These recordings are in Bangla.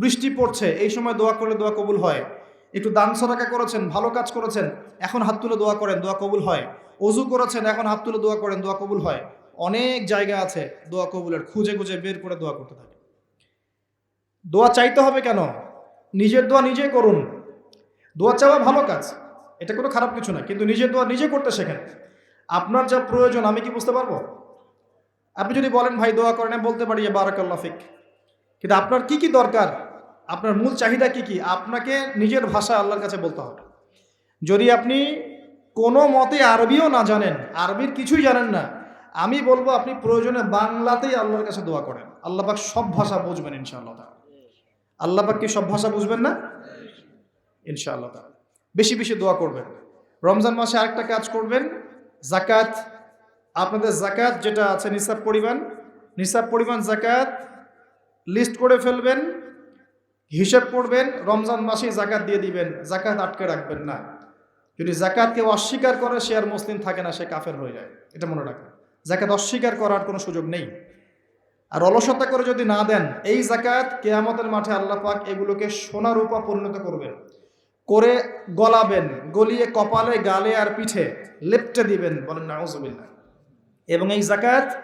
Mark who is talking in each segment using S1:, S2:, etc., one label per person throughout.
S1: বৃষ্টি পড়ছে, এই সময় দোয়া করলে দোয়া কবুল হয়। একটু দান সরাকা করেছেন, ভালো কাজ করেছেন, এখন হাত তুলে দোয়া করেন, দোয়া কবুল হয়। অজু করেছেন, এখন হাত তুলে দোয়া করেন, দোয়া কবুল হয়। অনেক জায়গা আছে দোয়া কবুলের, খুঁজে খুঁজে বের করে দোয়া করতে থাকে। দোয়া চাইতে হবে কেন? নিজের দোয়া নিজে করুন। দোয়া চাওয়া ভালো কাজ, এটা কোনো খারাপ কিছু না, কিন্তু নিজের দোয়া নিজে করতে শেখেন। আপনার যা প্রয়োজন, আমি কি বুঝতে পারব? আপনি যদি বলেন, ভাই, দোয়া করেন বলতে পারি বারাকাল্লা ফিক। কিন্তু আপনার কি কি দরকার? আপনার মূল চাহিদা কি কি? আপনাকে নিজের ভাষা আল্লাহর কাছে বলতে হবে। যদি আপনি কোনো মতে আরবিও না জানেন, আরবির কিছুই জানেন না, আমি বলব আপনি প্রয়োজনে বাংলাতেই আল্লাহর কাছে দোয়া করেন। আল্লাহ পাক সব ভাষা বুঝবেন ইনশাআল্লাহ তাআলা। আল্লাহ পাক কি সব ভাষা বুঝবেন না? ইনশাআল্লাহ। বেশি বেশি দোয়া করবেন। রমজান মাসে আরেকটা কাজ করবেন জাকাত আপনাদের জাকাত যেটা আছে, নিসাব পরিমাণ। নিসাব পরিমাণ জাকাত লিস্ট করে ফেলবেন। হিসেব করবেন, রমজান মাসেই জাকাত দিয়ে দিবেন জাকাত আটকে রাখবেন না। যদি জাকাত কেউ অস্বীকার করে, সে আর মুসলিম থাকে না, সে কাফের হয়ে যায়। এটা মনে রাখবেন। জাকাত অস্বীকার করার কোনো সুযোগ নেই। আর অলসতা করে যদি না দেন, এই জাকাত কেয়ামতের মাঠে আল্লাহ পাক এগুলোকে সোনা রূপা পরিণত করবেন। করে গলাবেন, গলিয়ে কপালে, গালে আর পিঠে লেপটে দিবেন বলেন নাউজুবিল্লাহ। এবং এই জাকাত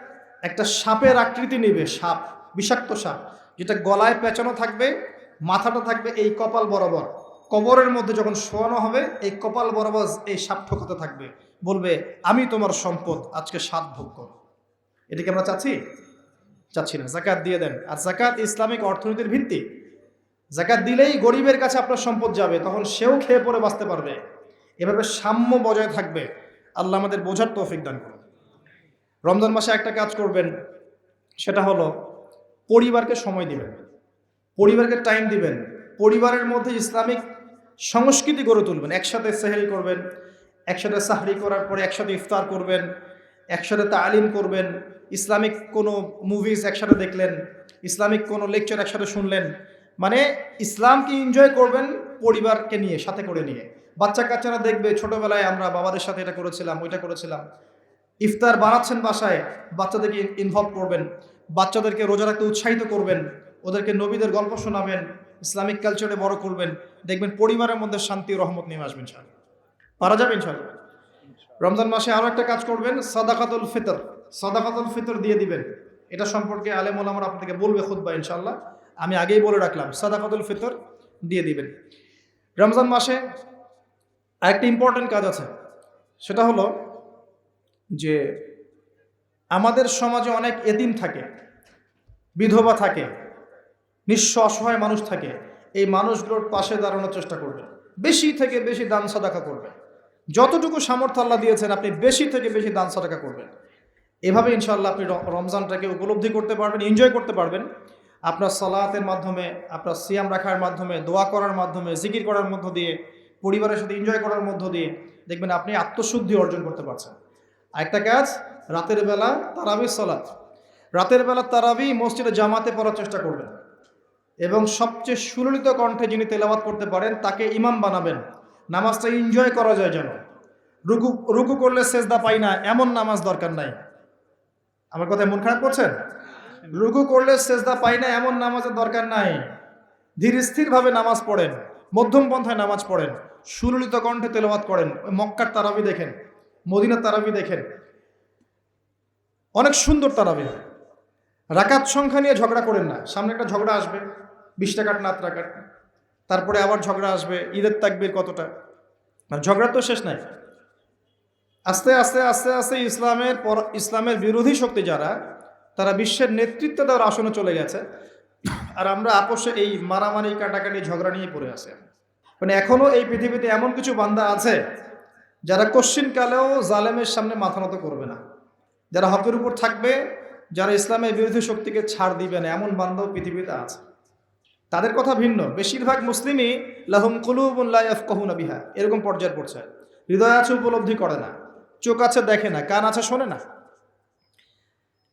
S1: একটা সাপের আকৃতি নেবে, সাপ, বিষাক্ত সাপ, যেটা গলায় পেঁচানো থাকবে মাথাটা থাকবে এই কপাল বরাবর। কবরের মধ্যে যখন শোয়ানো হবে, এই কপাল বরাবর এই সাপ ঠোকাতে থাকবে। বলবে, আমি তোমার সম্পদ, আজকে সাত ভোগ করো। এটাকে আমরা চাচ্ছি? চাচ্ছি না। জাকাত দিয়ে দেন। আর জাকাত ইসলামিক অর্থনীতির ভিত্তি। জাকাত দিলেই গরিবের কাছে আপনার সম্পদ যাবে, তখন সেও খেয়ে পরে বাঁচতে পারবে। এভাবে সাম্য বজায় থাকবে। আল্লাহ আমাদের বোঝার তৌফিক দান করুন। রমজান মাসে একটা কাজ করবেন, সেটা হলো পরিবারকে সময় দিবেন। পরিবারকে টাইম দিবেন, পরিবারের মধ্যে ইসলামিক সংস্কৃতি গড়ে তুলবেন। একসাথে সেহেরি করবেন, একসাথে সাহরি করার পরে একসাথে ইফতার করবেন, একসাথে তালিম করবেন, ইসলামিক কোনো মুভিজ একসাথে দেখলেন, ইসলামিক কোনো লেকচার একসাথে শুনলেন মানে ইসলামকে এনজয় করবেন পরিবারকে নিয়ে, সাথে করে নিয়ে। বাচ্চা কাচ্চারা দেখবে, ছোটবেলায় আমরা বাবাদের সাথে এটা করেছিলাম, ওইটা করেছিলাম। ইফতার বানাচ্ছেন বাসায়, বাচ্চাদেরকে ইনভলভ করবেন, বাচ্চাদেরকে রোজা রাখতে উৎসাহিত করবেন ওদেরকে নবীদের গল্প শোনাবেন, ইসলামিক কালচারে বড় করবেন, দেখবেন পরিবারের মধ্যে শান্তি রহমত নেমে আসবেন ইনশাআল্লাহ। পারা যাবেন ইনশাআল্লাহ? রমজান মাসে আরও একটা কাজ করবেন, সাদাকাতুল ফিতর। সাদাকাতুল ফিতর দিয়ে দিবেন। এটা সম্পর্কে আলেম ওলামার আপনাদেরকে বলবে খুদ্া ইনশাল্লাহ আমি আগেই বলে রাখলাম, সাদাকাতুল ফিতর দিয়ে দিবেন। রমজান মাসে আরেকটা ইম্পর্টেন্ট কাজ আছে। সেটা হলো যে আমাদের সমাজে অনেক এদিন থাকে, বিধবা থাকে। নিঃস্ব অসহায় মানুষ থাকে, এই মানুষগুলোর পাশে দাঁড়ানোর চেষ্টা করবেন। বেশি থেকে বেশি দান সাদাকা করবেন। যতটুকু সামর্থ্য আল্লাহ দিয়েছেন, আপনি বেশি থেকে বেশি দান সাদাকা করবেন। এভাবে ইনশাল্লাহ আপনি রমজানটাকে উপলব্ধি করতে পারবেন এনজয় করতে পারবেন। আপনার সালাতের মাধ্যমে, আপনার সিয়াম রাখার মাধ্যমে, দোয়া করার মাধ্যমে, জিকির করার মধ্য দিয়ে, পরিবারের সাথে এনজয় করার মধ্য দিয়ে, দেখবেন আপনি আত্মশুদ্ধি অর্জন করতে পারছেন। আরেকটা কাজ, রাতের বেলা তারাবি সলাৎ রাতের বেলা তারাবি মসজিদে জামাতে পড়ার চেষ্টা করবেন। এবং সবচেয়ে সুললিত কণ্ঠে যিনি তেলাওয়াত করতে পারেন, তাকে ইমাম বানাবেন। নামাজটা এনজয় করা যায় যেন। রুকু রুকু করলে সেজদা পাই না, এমন নামাজ দরকার নাই। আমার কথায় মন খারাপ করছেন? রুকু করলে সেজদা পাই না, এমন নামাজের দরকার নাই। ধীর স্থিরভাবে নামাজ পড়েন, মধ্যম পন্থায় নামাজ পড়েন, সুললিত কণ্ঠে তেলাওয়াত করেন, মক্কার তারাবি দেখেন, মদিনার তারাবি দেখেন। অনেক সুন্দর তারাবি। রাকাত সংখ্যা নিয়ে ঝগড়া করেন না। সামনে একটা ঝগড়া আসবে, বিশ টাকার নাত রাকাত তারপরে আবার ঝগড়া আসবে, ঈদের তাকবির কতটা? আর ঝগড়া তো শেষ নাই। আস্তে আস্তে আস্তে আস্তে ইসলামের পর, ইসলামের বিরোধী শক্তি যারা, তারা বিশ্বের নেতৃত্ব দেওয়ার আসনে চলে গেছে। আর আমরা আপোষে এই মারামারি, কাটাকাটি, ঝগড়া নিয়ে পড়ে আছে। মানে এখনও এই পৃথিবীতে এমন কিছু বান্দা আছে, যারা কশ্চিনকালেও জালেমের সামনে মাথা নত করবে না। যারা হকের উপর থাকবে যারা ইসলামের বিরোধী শক্তিকে ছাড় দিবে না, এমন বান্ধাও পৃথিবীতে আছে। তাদের কথা ভিন্ন। বেশিরভাগ মুসলিমই লাহুম কুলুবুল্লাহ কহু নবিহা এরকম পর্যায়ে পড়ছে। হৃদয় আছে উপলব্ধি করে না। চোখ আছে দেখে না। কান আছে শোনে না।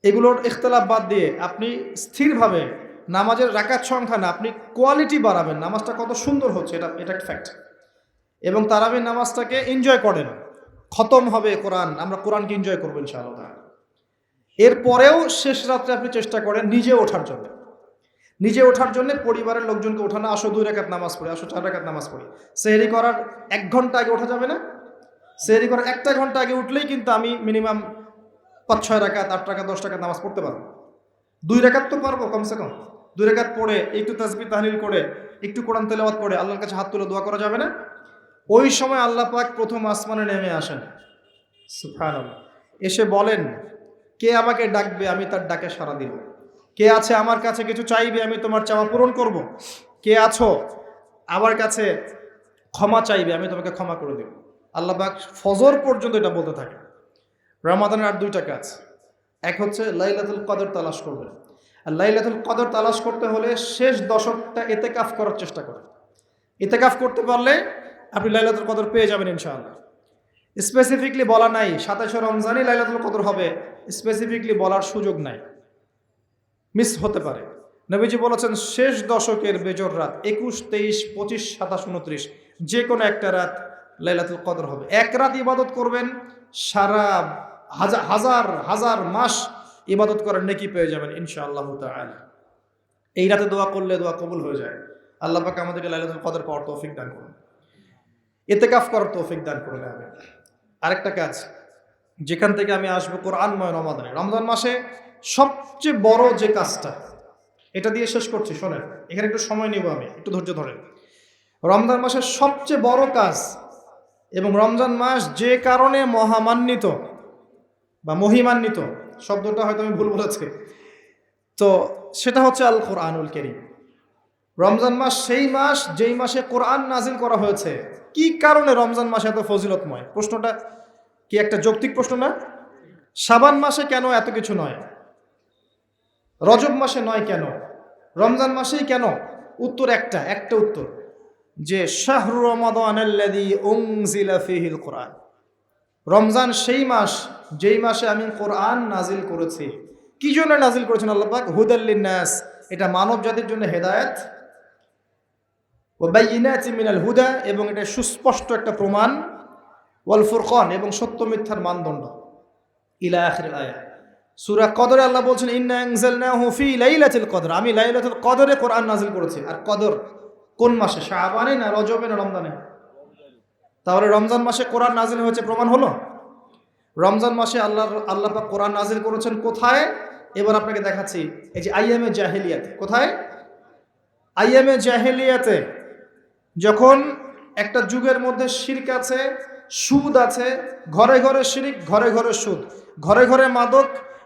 S1: এগুলোর ইখতলাফ বাদ দিয়ে আপনি স্থিরভাবে নামাজের রাকাত সংখ্যা না, আপনি কোয়ালিটি বাড়াবেন। নামাজটা কত সুন্দর হচ্ছে, এটা এটা একটা ফ্যাক্ট এবং তারাবির নামাজটাকে এনজয় করেন। খতম হবে কোরআন। আমরা কোরআনকে এনজয় করব ইনশাআল্লাহ। এরপরেও শেষ রাত্রে আপনি চেষ্টা করেন নিজে ওঠার জন্য। নিজে ওঠার জন্য পরিবারের লোকজনকে ওঠানো, আসো দুই রেখাত নামাজ পড়ি, আসো চার রেখাত নামাজ পড়ি। সেহরি করার এক ঘণ্টা আগে ওঠা যাবে না? সেহরি করার একটা ঘণ্টা আগে উঠলেই কিন্তু আমি মিনিমাম পাঁচ, ছয় রাকাত আট টাকা দশ টাকা নামাজ পড়তে পারব। দুই রেখাত তো পারব কমসে কম। দুই রেখাত পড়ে, একটু তাসবি তাহলিল করে, একটু কোরআন তেলাওয়াত পড়ে আল্লাহর কাছে হাত তুলে দোয়া করা যাবে না? ওই সময় আল্লাহ পাক প্রথম আসমানে নেমে আসেন। সুবহানাল্লাহ। এসে বলেন কে আমাকে ডাকবে আমি তার ডাকে সাড়া দিব। কে আছে আমার কাছে কিছু চাইবে আমি তোমার চাওয়া পূরণ করব। কে আছো আমার কাছে ক্ষমা চাইবে আমি তোমাকে ক্ষমা করে দেব। আল্লাহ পাক ফজর পর্যন্ত এটা বলতে থাকে। রমাদানের আর দুইটা কাজ। এক হচ্ছে লাইলাতুল কদর তালাশ করবে। আর লাইলাতুল কদর তালাশ করতে হলে শেষ দশকটা এতে কাফ করার চেষ্টা করে এতে কাফ করতে পারলে আপনি লাইলাতুল কদর পেয়ে যাবেন ইনশাআল্লাহ। স্পেসিফিকলি বলা নাই, সাতাশে রমজানই লাইলাতুল কদর হবে স্পেসিফিকলি বলার সুযোগ নাই। মিস হতে পারে। নবীজি বলেছেন, শেষ দশকের বেজর রাত, একুশ, তেইশ, পঁচিশ, সাতাশ, উনত্রিশ যে কোনো একটা রাত লাইলাতুল কদর হবে। এক রাত ইবাদত করবেন, সারা হাজার হাজার হাজার মাস ইবাদত করার নেকি পেয়ে যাবেন, ইনশাআল্লাহ তাআলা। এই রাতে দোয়া করলে দোয়া কবুল হয়ে যায়। আল্লাহ পাক আমাদেরকে লাইলাতুল কদর পাওয়ার তৌফিক দান করুন। এতেকাফ করার তৌফিক দান করুন আমি আরেকটা কাজ, যেখান থেকে আমি আসব কোরআনময় রমাদানে। রমজান মাসে সবচেয়ে বড় যে কাজটা, এটা দিয়ে শেষ করছি, শোনেন, এখানে একটু সময় নেব আমি, একটু ধৈর্য ধরেন। রমজান মাসের সবচেয়ে বড় কাজ এবং রমজান মাস যে কারণে মহামান্বিত বা মহিমান্বিত, শব্দটা হয়তো আমি ভুল বলেছি। তো সেটা হচ্ছে আল কোরআনুল কেরিম। রমজান মাস সেই মাস যেই মাসে কোরআন নাজিল করা হয়েছে কি কারণে রমজান মাসে এত ফজিলতময়? প্রশ্নটা কি একটা যৌক্তিক প্রশ্ন না? সাবান মাসে কেন এত কিছু নয়? রজব মাসে নয় কেন? রমজান মাসেই কেন? উত্তর একটা একটা উত্তর। যে শাহরু ফীহিল কোরআন। রমজান সেই মাস, যেই মাসে আমি কোরআন নাজিল করেছি। কি জন্য নাজিল করেছেন আল্লাহ হুদাল্লিন এটা মানব জাতির জন্য হেদায়েত। ও বাইনাতি মিনাল হুদা এবং এটা সুস্পষ্ট একটা প্রমাণ, ওয়াল ফুরকান এবং সত্য মিথ্যার মানদণ্ড। ইলা আখির আয়া। সূরা কদরে আল্লাহ বলছেন, ইন্না আনজালনাহু ফি লাইলাতুল কদর। আমি লাইলাতুল কদরে কোরআন নাজিল করেছি। আর কদর কোন মাসে? শাবানে না রজবে না রমজানে? তাহলে রমজান মাসে কোরআন নাজিল হয়েছে প্রমাণ হলো? রমজান মাসে আল্লাহ আল্লাহ পাক কোরআন নাজিল করেছেন কোথায়? এবার আপনাকে দেখাচ্ছি, এই যে আইএমএ জাহেলিয়াতে। কোথায়? আইএমএ জাহেলিয়াতে। যখন একটা যুগের মধ্যে শিরক আছে সুদ আছে ঘরে ঘরে শিরিক ঘরে ঘরে সুদ। ঘরে ঘরে মাদক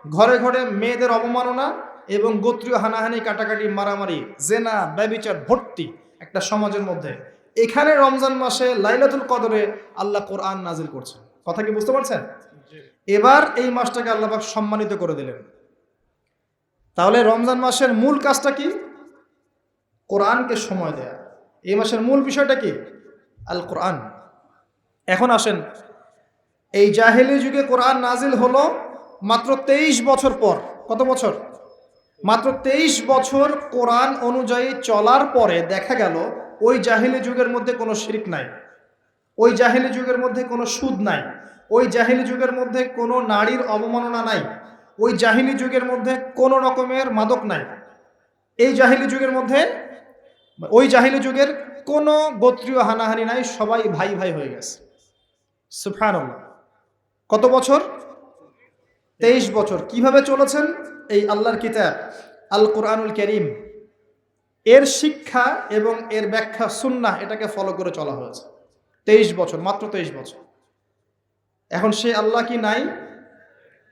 S1: ঘরে ঘরে মেয়েদের অবমাননা এবং গোত্রীয় হানাহানি কাটাকাটি মারামারি জেনা ব্যবিচার ভর্তি একটা সমাজের মধ্যে। এখানে রমজান মাসে লাইলাতুল কদরে আল্লাহ কোরআন নাজিল করছেন। কথা কি বুঝতে পারছেন? এবার এই মাসটাকে আল্লাহ সম্মানিত করে দিলেন। তাহলে রমজান মাসের মূল কাজটা কি? কোরআনকে সময় দেয়া। এই মাসের মূল বিষয়টা কি? আল কোরআন এখন আসেন, এই জাহেলি যুগে কোরআন নাজিল হলো মাত্র তেইশ বছর পর। কত বছর? মাত্র তেইশ বছর কোরআন অনুযায়ী চলার পরে দেখা গেল, ওই জাহিলি যুগের মধ্যে কোনো শিরিক নাই। ওই জাহিলি যুগের মধ্যে কোনো সুদ নাই। ওই জাহিলি যুগের মধ্যে কোনো নারীর অবমাননা নাই। ওই জাহিলি যুগের মধ্যে কোনো রকমের মাদক নাই। এই জাহিলি যুগের মধ্যে ওই জাহিলি যুগের কোনো গোত্রীয় হানাহানি নাই, সবাই ভাই ভাই হয়ে গেছে। সুফান কত বছর? তেইশ বছর। কীভাবে চলেছেন? এই আল্লাহর কিতাব আল কোরআনুল করিম। এর শিক্ষা এবং এর ব্যাখ্যা সুন্না এটাকে ফলো করে চলা হয়েছে। তেইশ বছর, মাত্র তেইশ বছর। এখন সেই আল্লাহ কি নাই?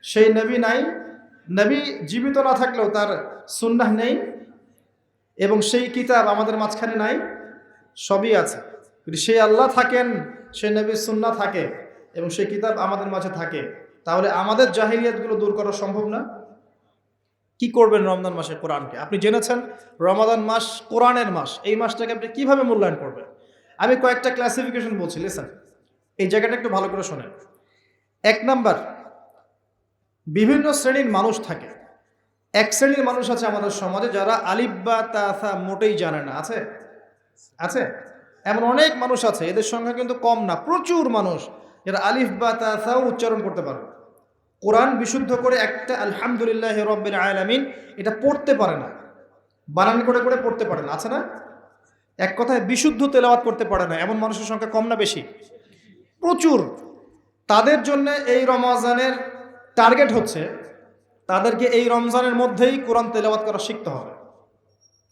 S1: সেই নবী নাই? নবী জীবিত না থাকলেও তার সুন্নাহ নেই। এবং সেই কিতাব আমাদের মাঝখানে নাই, সবই আছে। যদি সেই আল্লাহ থাকেন, সেই নবীর সুন্না থাকে এবং সেই কিতাব আমাদের মাঝে থাকে, তাহলে আমাদের জাহিলিয়াতগুলো দূর করা সম্ভব না। কি করবেন রমজান মাসে কোরআনকে? আপনি জেনেছেন, রমাদান মাস কোরআনের মাস, এই মাসটাকে আপনি কীভাবে মূল্যায়ন করবেন? আমি কয়েকটা ক্লাসিফিকেশন বলছি লিসেন এই জায়গাটা একটু ভালো করে শোনেন। এক নাম্বার, বিভিন্ন শ্রেণির মানুষ থাকে। এক শ্রেণির মানুষ আছে আমাদের সমাজে যারা আলিফ বা তাসা মোটেই জানে না। আছে? আছে? এমন অনেক মানুষ আছে, এদের সংখ্যা কিন্তু কম না, প্রচুর মানুষ যারা আলিফ বা তাসাও উচ্চারণ করতে পারে। কোরআন বিশুদ্ধ করে একটা আলহামদুলিল্লাহ রব্বিল আলামিন এটা পড়তে পারে না। বানান করে করে পড়তে পারে না। আছে না? এক কথায় বিশুদ্ধ তেলাওয়াত করতে পারে না, এমন মানুষের সংখ্যা কম না বেশি? প্রচুর। তাদের জন্য এই রমাজানের টার্গেট হচ্ছে তাদেরকে এই রমজানের মধ্যেই কোরআন তেলাওয়াত করা শিখতে হবে।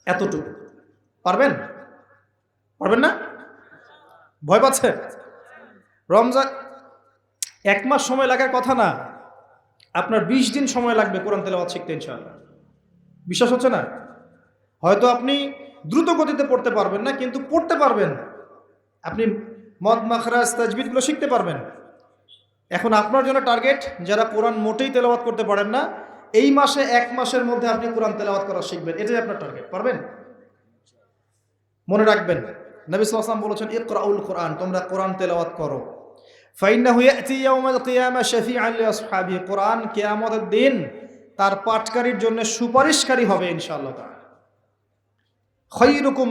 S1: এতটুকু। পারবেন? পারবেন না? ভয় পাচ্ছে? রমজান এক মাস সময় লাগার কথা না। আপনার বিশ দিন সময় লাগবে কোরআন তেলাওয়াত শিখতে, ইনশাআল্লাহ। বিশ্বাস হচ্ছে না? হয়তো আপনি দ্রুত গতিতে পড়তে পারবেন না, কিন্তু পড়তে পারবেন। আপনি মদ, মাখরাজ, তাজবিদগুলো শিখতে পারবেন। এখন আপনার জন্য টার্গেট, যারা কোরআন মোটেই তেলাওয়াত করতে পারেন না এই মাসে এক মাসের মধ্যে আপনি কোরআন তেলাওয়াত করা শিখবেন, এটাই আপনার টার্গেট পারবেন? মনে রাখবেন, নবী সাল্লাম বলেছেন, ইকরাউল কোরআন, তোমরা কোরআন তেলাওয়াত করো। কোরআন কিয়ামতের দিন তার পাঠকারীর জন্য সুপারিশকারী হবে ইনশাআল্লাহ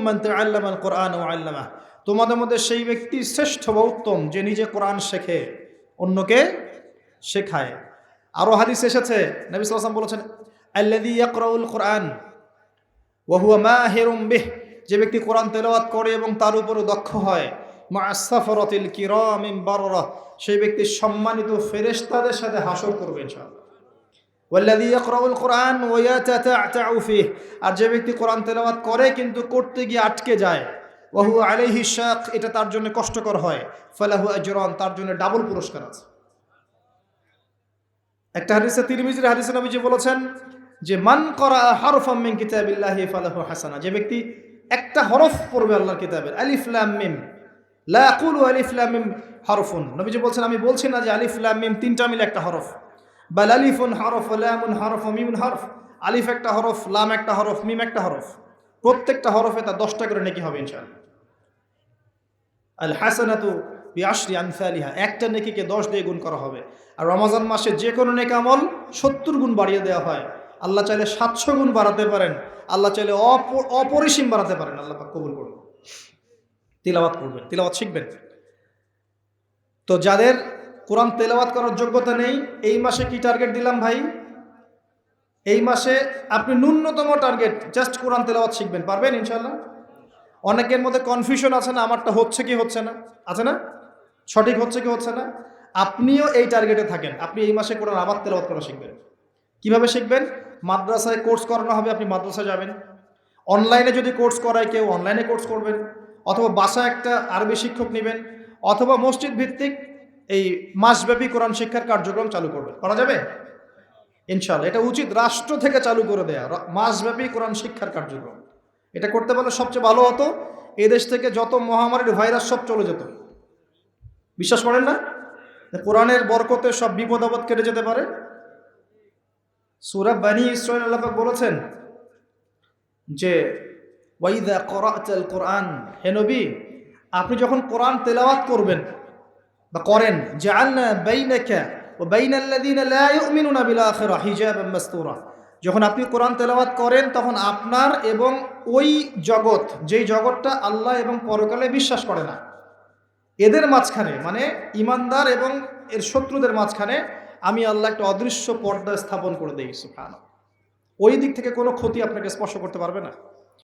S1: মান তাআল্লামাল কোরআন ওয়া আল্লামা তোমাদের মধ্যে সেই ব্যক্তি শ্রেষ্ঠ বা উত্তম যে নিজে কোরআন শেখে, অন্যকে শেখায়। আরও হাদিস এসেছে। নবী সাল্লাম বলেছেন, আল্লাযী ইয়াকরাউল কোরআন ওয়া হুয়া মাহিরুম বিহ। যে ব্যক্তি কোরআন তেলাওয়াত করে এবং তার উপরে দক্ষ হয়। মা সাফরাতিল কিরামিম বাররা। সেই ব্যক্তি সম্মানিত ফেরেশতাদের সাথে হাসর করবে ইনশাআল্লাহ। ওয়াল্লাযী ইয়াকরাউল কোরআন ওয়া ইয়াতাতা'তাউ ফিহ। আর যে ব্যক্তি কোরআন তেলাওয়াত করে কিন্তু করতে গিয়ে আটকে যায়। ওয়াহু আলাইহি শাক। এটা তার জন্য কষ্টকর হয়। ফালাহু আজরান। তার জন্য ডাবল পুরস্কার আছে। একটা হাদিসে তিরমিজির হাদিসে নবীজি বলেছেন যে, মান করা হারফাম মিন কিতাবিল্লাহি ফালাহু হাসানা যে ব্যক্তি একটা হরফ পড়বে আল্লাহর কিতাবের, আলিফ লাম মিম লা আকুলু আলিফ লাম হরফুন। নবীজি বলছেন, আমি বলছি না যে আলিফ তিনটা মিলে একটা হরফ বাল আলিফুন হরফ লামুন হরফ মিমুন হরফ আলিফ একটা হরফ লাম একটা হরফ মিম একটা হরফ প্রত্যেকটা হরফে তার দশটা করে নাকি হবে ইনশাআল্লাহ। আল হাসানাতু বিআশরি আমসালিহা, একটা নেকিকে দশ দিয়ে গুণ করা হবে। আর রমজান মাসে যে কোনো নেক আমল সত্তর গুণ বাড়িয়ে দেওয়া হয়। আল্লাহ চাইলে সাতশো গুণ বাড়াতে পারেন, আল্লাহ চাইলে অপ- অপরিসীম বাড়াতে পারেন। আল্লাহ কবুল করুন। তিলাওয়াত করবেন, তিলাওয়াত শিখবেন। তো যাদের কোরআন তেলাওয়াত করার যোগ্যতা নেই, এই মাসে কি টার্গেট দিলাম ভাই? এই মাসে আপনি ন্যূনতম টার্গেট জাস্ট কোরআন তেলাওয়াত শিখবেন। পারবেন ইনশাল্লাহ অনেকের মধ্যে কনফিউশন আছে না, আমারটা হচ্ছে কি হচ্ছে না? আছে না? সঠিক হচ্ছে কি হচ্ছে না? আপনিও এই টার্গেটে থাকেন। আপনি এই মাসে কোরআন আবার তেলাওয়াত করা শিখবেন। কীভাবে শিখবেন? মাদ্রাসায় কোর্স করানো হবে, আপনি মাদ্রাসায় যাবেন। অনলাইনে যদি কোর্স করায়, কেউ অনলাইনে কোর্স করবেন। অথবা বাসায় একটা আরবি শিক্ষক নেবেন। অথবা মসজিদ ভিত্তিক এই মাসব্যাপী কোরআন শিক্ষার কার্যক্রম চালু করবেন। করা যাবে? ইনশাল্লাহ এটা উচিত রাষ্ট্র থেকে চালু করে দেয়া। মাসব্যাপী কোরআন শিক্ষার কার্যক্রম। এটা করতে পারলে সবচেয়ে ভালো হতো। এই দেশ থেকে যত মহামারীর ভাইরাস সব চলে যেত। বিশ্বাস করেন না? যে কোরআনের বরকতে সব বিপদ আপদ কেটে যেতে পারে। সুরা বানি ইসরায়েল আল্লাহ বলেছেন যে, ওয়াইদা করাতাল কোরআন হে নবী, আপনি যখন কোরআন তেলাওয়াত করবেন বা করেন বিল আখিরা হিজাবাম মাসতুরা যখন আপনি কোরআন তেলাওয়াত করেন, তখন আপনার এবং ওই জগৎ, যেই জগৎটা আল্লাহ এবং পরকালে বিশ্বাস করে না। এদের মাঝখানে মানে ইমানদার এবং এর শত্রুদের মাঝখানে আমি আল্লাহ একটা অদৃশ্য পর্দা স্থাপন করে দিই সুফান ওই দিক থেকে কোনো ক্ষতি আপনাকে স্পর্শ করতে পারবে না।